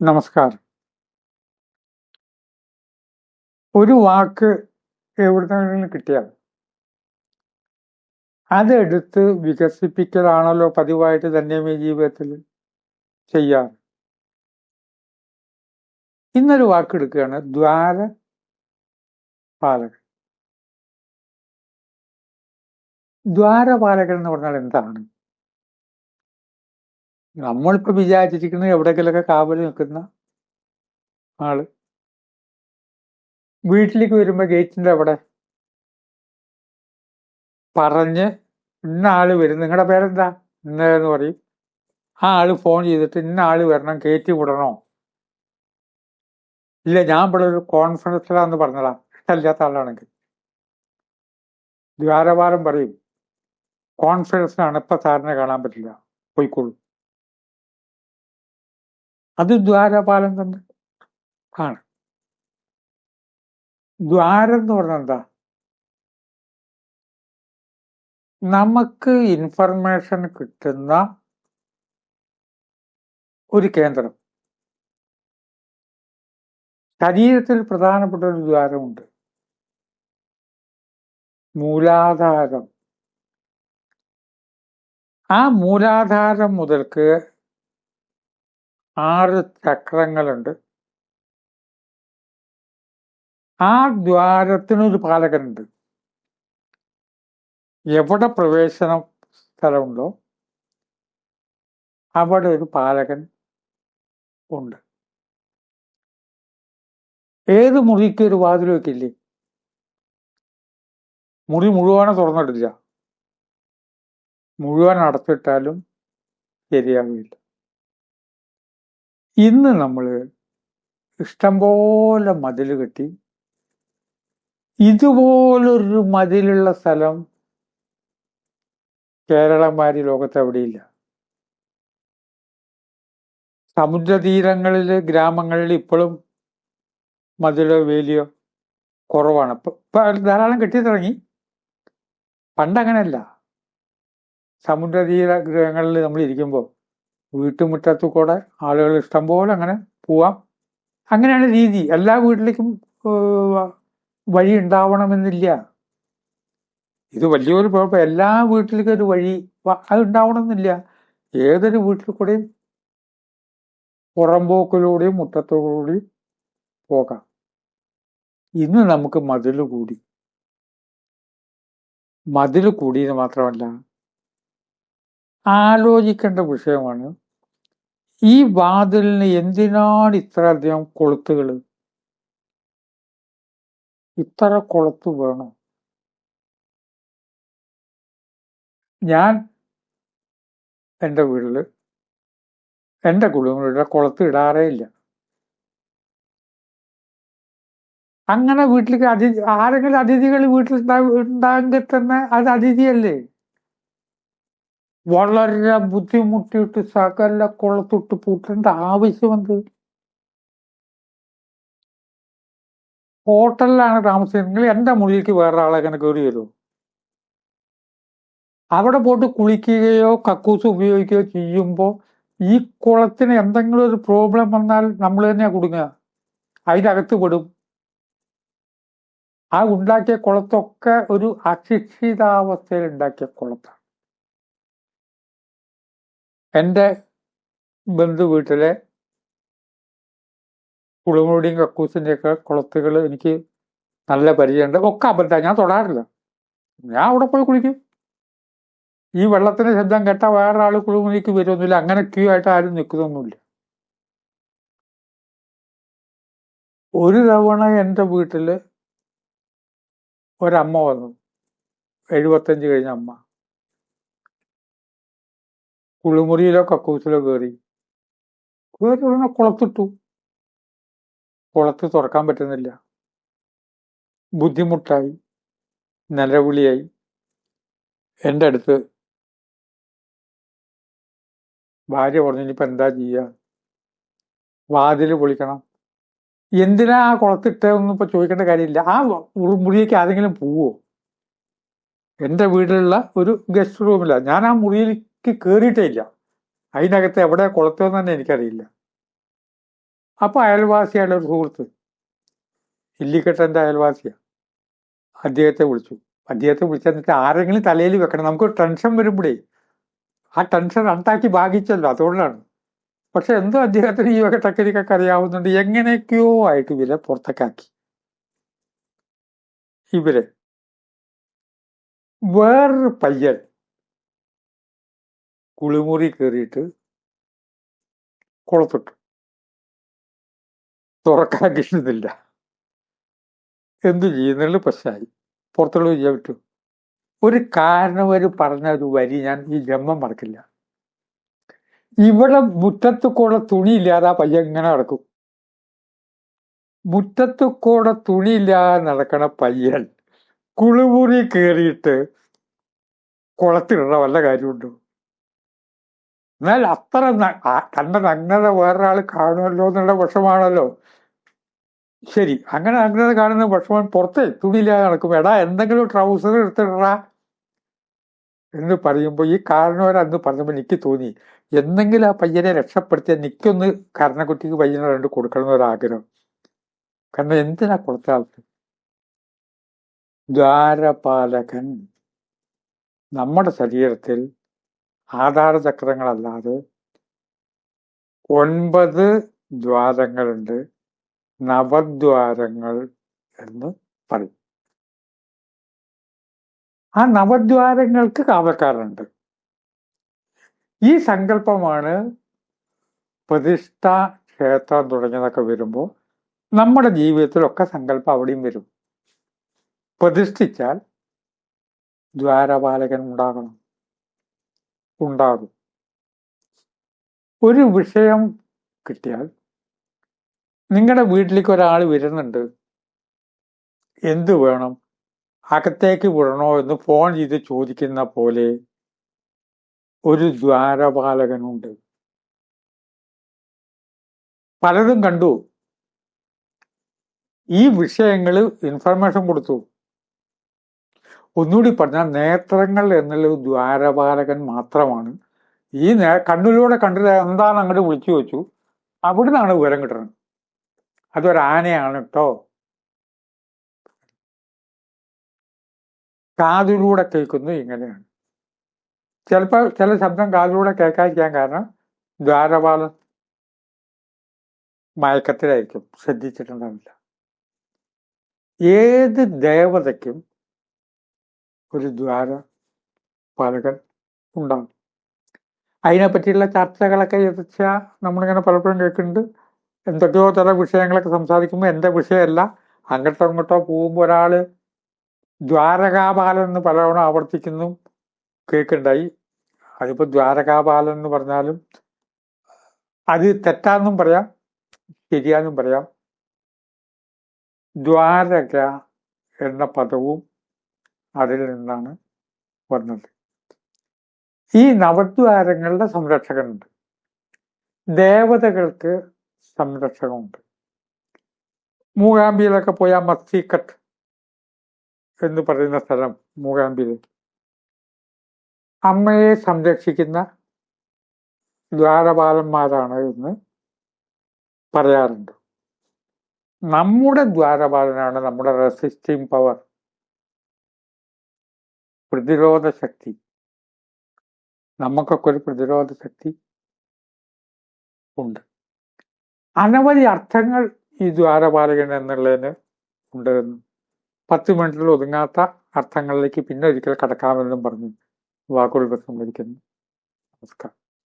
നമസ്കാരം. ഒരു വാക്ക് എവിടുന്നെങ്കിലും കിട്ടിയാൽ അതെടുത്ത് വികസിപ്പിക്കലാണല്ലോ പതിവായിട്ട് തന്നെ ജീവിതത്തിൽ ചെയ്യാറ്. ഇന്നൊരു വാക്ക് എടുക്കുകയാണ് ദ്വാര പാലകൻ ദ്വാരപാലകൻ എന്ന് പറഞ്ഞാൽ എന്താണ്? നമ്മളിപ്പോ വിചാരിച്ചിരിക്കുന്നത് എവിടെയെങ്കിലൊക്കെ കാവൽ നിൽക്കുന്ന ആൾ. വീട്ടിലേക്ക് വരുമ്പോ ഗേറ്റിന്റെ അവിടെ പറഞ്ഞ് ഇന്ന ആൾ വരും. നിങ്ങളുടെ പേരെന്താ? ഇന്നലെന്ന് പറയും. ആ ആൾ ഫോൺ ചെയ്തിട്ട് ഇന്ന ആൾ വരണം കയറ്റി വിടണോ? ഇല്ല ഞാൻ ഇവിടെ ഒരു കോൺഫിഡൻസിലാന്ന് പറഞ്ഞതാ. ഇഷ്ടമില്ലാത്ത ആളാണെങ്കിൽ ദ്വാരവാരം പറയും. കോൺഫിഡൻസിനാണ് ഇപ്പൊ സാറിനെ കാണാൻ പറ്റില്ല. പോയിക്കോളൂ. അത് ദ്വാരപാലം തന്നെ ആണ്. ദ്വാരം എന്ന് പറഞ്ഞാൽ എന്താ? നമുക്ക് ഇൻഫർമേഷൻ കിട്ടുന്ന ഒരു കേന്ദ്രം. ശരീരത്തിൽ പ്രധാനപ്പെട്ട ഒരു ദ്വാരമുണ്ട്. മൂലാധാരം. ആ മൂലാധാരം മുതൽക്ക് ആറ് ചക്രങ്ങളുണ്ട്. ആ ദ്വാരത്തിനൊരു പാലകനുണ്ട്. എവിടെ പ്രവേശന സ്ഥലമുണ്ടോ അവിടെ ഒരു പാലകൻ ഉണ്ട്. ഏത് മുറിക്ക് ഒരു വാതിൽ വെക്കില്ലേ? മുറി മുഴുവനും തുറന്നിടില്ല മുഴുവൻ അടച്ചിട്ടാലും ശരിയാവില്ല. ഇന്ന് നമ്മൾ ഇഷ്ടംപോലെ മതിൽ കെട്ടി ഇതുപോലൊരു മതിലുള്ള സ്ഥലം കേരളമാരി ലോകത്ത് എവിടെയില്ല സമുദ്രതീരങ്ങളിൽ ഗ്രാമങ്ങളിൽ ഇപ്പോഴും മതിലോ വേലിയോ കുറവാണ്. ധാരാളം കെട്ടി തുടങ്ങി. പണ്ടങ്ങനെയല്ല ഗ്രഹങ്ങളിൽ നമ്മൾ ഇരിക്കുമ്പോൾ വീട്ടുമുറ്റത്തു കൂടെ ആളുകൾ ഇഷ്ടംപോലെ അങ്ങനെ പോവാം. അങ്ങനെയാണ് രീതി. എല്ലാ വീട്ടിലേക്കും വഴി ഉണ്ടാവണമെന്നില്ല. ഇത് വലിയൊരു കുഴപ്പം. എല്ലാ വീട്ടിലേക്കും ഒരു വഴി അത് ഉണ്ടാവണമെന്നില്ല. ഏതൊരു വീട്ടിൽ കൂടെയും പുറമ്പോക്കിലൂടെയും മുറ്റത്തോടുകൂടിയും പോകാം. ഇന്ന് നമുക്ക് മതിൽ കൂടി. മതിൽ കൂടിയെന്ന് മാത്രമല്ല ആലോചിക്കേണ്ട വിഷയമാണ് ഈ വാതിലിന് എന്തിനാണ് ഇത്രയധികം കൊളുത്തുകൾ? ഇത്ര കൊളുത്ത് വേണോ. ഞാൻ എന്റെ വീട്ടിൽ എന്റെ കുടുംബങ്ങളുടെ കുളത്ത് ഇടാറേ ഇല്ല. അങ്ങനെ വീട്ടിലേക്ക് അതിഥി ആരെങ്കിലും അതിഥികൾ വീട്ടിൽ ഉണ്ടാകുമ്പോൾ തന്നെ അത് അതിഥിയല്ലേ? വളരെ ബുദ്ധിമുട്ടിയിട്ട് സകല കുളത്തൊട്ട് പൂട്ടേണ്ട ആവശ്യമെന്ത്? ഹോട്ടലിലാണ് താമസിക്കുന്നത്. എന്റെ മുറിയിലേക്ക് വേറെ ആളെ അങ്ങനെ കയറി വരുമോ അവിടെ പോയിട്ട് കുളിക്കുകയോ കക്കൂസ് ഉപയോഗിക്കുകയോ ചെയ്യുമ്പോൾ ഈ കുളത്തിന് എന്തെങ്കിലും ഒരു പ്രോബ്ലം വന്നാൽ നമ്മൾ തന്നെയാ കുടുങ്ങുക. അതിനകത്ത് പെടും. ആ ഉണ്ടാക്കിയ കുളത്തൊക്കെ ഒരു അശിക്ഷിതാവസ്ഥയിൽ ഉണ്ടാക്കിയ കുളത്താണ്. എന്റെ ബന്ധു വീട്ടിലെ കുളിമുടിയും കക്കൂസിന്റെ ഒക്കെ കുളത്തുകൾ എനിക്ക് നല്ല പരിചയമുണ്ട്. ഒക്കെ അബദ്ധ. ഞാൻ തൊടാറില്ല. ഞാൻ അവിടെ പോയി കുളിക്കും. ഈ വെള്ളത്തിന്റെ ശബ്ദം കേട്ട വേറെ ആൾ കുളിമുറിക്ക് വരുമൊന്നുമില്ല അങ്ങനെ ക്യൂ ആയിട്ട് ആരും നിൽക്കുന്നൊന്നുമില്ല. ഒരു തവണ എന്റെ വീട്ടിൽ ഒരമ്മ വന്നു. എഴുപത്തഞ്ച് കഴിഞ്ഞ അമ്മ. കുളിമുറിയിലോ കക്കൂസിലോ കയറി കയറി ഉടനെ കുളത്തിട്ടു. കുളത്ത് തുറക്കാൻ പറ്റുന്നില്ല. ബുദ്ധിമുട്ടായി. നിലവിളിയായി. എന്റെ അടുത്ത് ഭാര്യ പറഞ്ഞു ഇനിയിപ്പോൾ എന്താ ചെയ്യുക വാതിൽ പൊളിക്കണം. എന്തിനാ ആ ഒന്നും ഇപ്പൊ ചോദിക്കേണ്ട കാര്യമില്ല. ആ മുറിയിലേക്ക് ആരെങ്കിലും പോവോ? എന്റെ വീട്ടിലുള്ള ഒരു ഗസ്റ്റ് റൂമില്ല ഞാൻ ആ മുറിയിലേക്ക് കയറിയിട്ടേ ഇല്ല അതിനകത്ത് എവിടെ കുളത്തെന്ന് തന്നെ എനിക്കറിയില്ല. അപ്പൊ അയൽവാസിയാണ് ഒരു സുഹൃത്ത്. ഇല്ലിക്കെട്ടന്റെ അയൽവാസിയാ. അദ്ദേഹത്തെ വിളിച്ചു. അദ്ദേഹത്തെ വിളിച്ചെന്നിട്ട് ആരെങ്കിലും തലയിൽ വെക്കണം. നമുക്ക് ടെൻഷൻ വരുമ്പോഴേ ആ ടെൻഷൻ രണ്ടാക്കി ഭാഗിച്ചല്ലോ അതുകൊണ്ടാണ്. പക്ഷെ എന്തോ അദ്ദേഹത്തിന് ഈ വക ടെക്നിക്കൊക്കെ അറിയാവുന്നുണ്ട്. എങ്ങനെയൊക്കെയോ ആയിട്ട് ഇവരെ പുറത്തേക്കാക്കി ഇവരെ. വേറൊരു പയ്യൻ. കുളിമുറി കയറിയിട്ട് കുളത്തിട്ടു. തുറക്കാൻ കിട്ടുന്നില്ല എന്തു ചെയ്യുന്നുള്ളു പ്രശ്നമായി. പുറത്തുള്ള ചെയ്യാൻ പറ്റൂ ഒരു കാരണവർ പറഞ്ഞ ഒരു വരി ഞാൻ ഈ ജന്മം മറക്കില്ല. ഇവിടെ മുറ്റത്ത് കൂടെ തുണിയില്ലാതെ ആ പയ്യൻ ഇങ്ങനെ നടക്കും. മുറ്റത്ത് കൂടെ തുണിയില്ലാതെ നടക്കണ പയ്യൻ കുളിമുറി കയറിയിട്ട് കുളത്തിലുള്ള വല്ല കാര്യമുണ്ടോ? എന്നാൽ അത്ര തന്റെ നഗ്നത വേറൊരാൾ കാണുമല്ലോ എന്നുള്ള വിഷമാണല്ലോ. ശരി അങ്ങനെ നഗ്നത കാണുന്ന വിഷമം പുറത്ത് തുണിയില്ലാതെ നടക്കും എടാ എന്തെങ്കിലും ട്രൗസർ എടുത്തിടാ എന്ന് പറയുമ്പോൾ ഈ കാരണവരന്ന് പറഞ്ഞപ്പോൾ എനിക്ക് തോന്നി എന്തെങ്കിലും ആ പയ്യനെ രക്ഷപ്പെടുത്തിയാൽ എനിക്കൊന്ന് കരണക്കുട്ടിക്ക് പയ്യനെ രണ്ട് കൊടുക്കണം എന്നൊരാഗ്രഹം കാരണം എന്തിനാ കൊടുത്ത ആൾക്ക്? ദ്വാരപാലകൻ നമ്മുടെ ശരീരത്തിൽ ആധാരചക്രങ്ങളല്ലാതെ ഒൻപത് ദ്വാരങ്ങളുണ്ട്. നവദ്വാരങ്ങൾ എന്ന് പറയും. ആ നവദ്വാരങ്ങൾക്ക് കാവൽക്കാരുണ്ട് ഈ സങ്കല്പമാണ് പ്രതിഷ്ഠ ക്ഷേത്രം തുടങ്ങിയതൊക്കെ വരുമ്പോൾ നമ്മുടെ ജീവിതത്തിലൊക്കെ സങ്കല്പം അവിടെയും വരും. പ്രതിഷ്ഠിച്ചാൽ ദ്വാരപാലകൻ ഉണ്ടാകണം. ഉണ്ടാകും. ഒരു വിഷയം കിട്ടിയാൽ നിങ്ങളുടെ വീട്ടിലേക്ക് ഒരാൾ വരുന്നുണ്ട്. എന്തു വേണം? അകത്തേക്ക് വിടണോ എന്ന് ഫോൺ ചെയ്ത് ചോദിക്കുന്ന പോലെ ഒരു ദ്വാരപാലകനുണ്ട്. പലതും കണ്ടു. ഈ വിഷയങ്ങൾ ഇൻഫർമേഷൻ കൊടുത്തു. ഒന്നുകൂടി പറഞ്ഞാൽ നേത്രങ്ങൾ എന്നുള്ള ദ്വാരപാലകൻ മാത്രമാണ്. ഈ നേ കണ്ണിലൂടെ കണ്ടത് എന്താണ് അങ്ങോട്ട് വിളിച്ചു വെച്ചു അവിടുന്നാണ് വിവരം കിട്ടുന്നത് അതൊരാനയാണ് കേട്ടോ. കാതിലൂടെ കേൾക്കുന്നത് ഇങ്ങനെയാണ്. ചിലപ്പോൾ ചില ശബ്ദം കാതിലൂടെ കേൾക്കാതിരിക്കാൻ കാരണം ദ്വാരപാല മയക്കത്തിലായിരിക്കും. ശ്രദ്ധിച്ചിട്ടുണ്ടാവില്ല. ഏത് ദേവതയ്ക്കും ഒരു ദ്വാര പാലകൻ ഉണ്ടാകും അതിനെപ്പറ്റിയുള്ള ചർച്ചകളൊക്കെ എത്തിച്ച നമ്മളിങ്ങനെ പലപ്പോഴും കേൾക്കുന്നുണ്ട്. എന്തൊക്കെയോ ചില വിഷയങ്ങളൊക്കെ സംസാരിക്കുമ്പോൾ എന്റെ വിഷയമല്ല അങ്ങോട്ടോ ഇങ്ങോട്ടോ പോകുമ്പോൾ ഒരാൾ ദ്വാരകാപാലൻ എന്ന് പലതവണ ആവർത്തിക്കുന്നു കേൾക്കുണ്ടായി അതിപ്പോൾ ദ്വാരകാപാലൻ എന്ന് പറഞ്ഞാലും അത് തെറ്റാന്നും പറയാം ശരിയാന്നും പറയാം. ദ്വാരക എന്ന പദവും അതിൽ നിന്നാണ് വന്നത്. ഈ നവദ്വാരങ്ങളുടെ സംരക്ഷകനുണ്ട്. ദേവതകൾക്ക് സംരക്ഷകമുണ്ട്. മൂകാംബിയിലൊക്കെ പോയ മസ്തിക്കട്ട് എന്ന് പറയുന്ന സ്ഥലം മൂകാംബിയിൽ. അമ്മയെ സംരക്ഷിക്കുന്ന ദ്വാരപാലന്മാരാണ് എന്ന് പറയാറുണ്ട്. നമ്മുടെ ദ്വാരപാലനാണ് നമ്മുടെ റെസിസ്റ്റിംഗ് പവർ. പ്രതിരോധ ശക്തി. നമുക്കൊക്കെ ഒരു പ്രതിരോധ ശക്തി ഉണ്ട്. അനവധി അർത്ഥങ്ങൾ ഈ ദ്വാരപാലകൻ എന്നുള്ളതിന് ഉണ്ട് പത്ത് മിനിറ്റിൽ ഒതുങ്ങാത്ത അർത്ഥങ്ങളിലേക്ക് പിന്നെ ഒരിക്കൽ കടക്കാമെന്നും പറഞ്ഞു വാക്കുകൾ സംവദിക്കുന്നു നമസ്കാരം.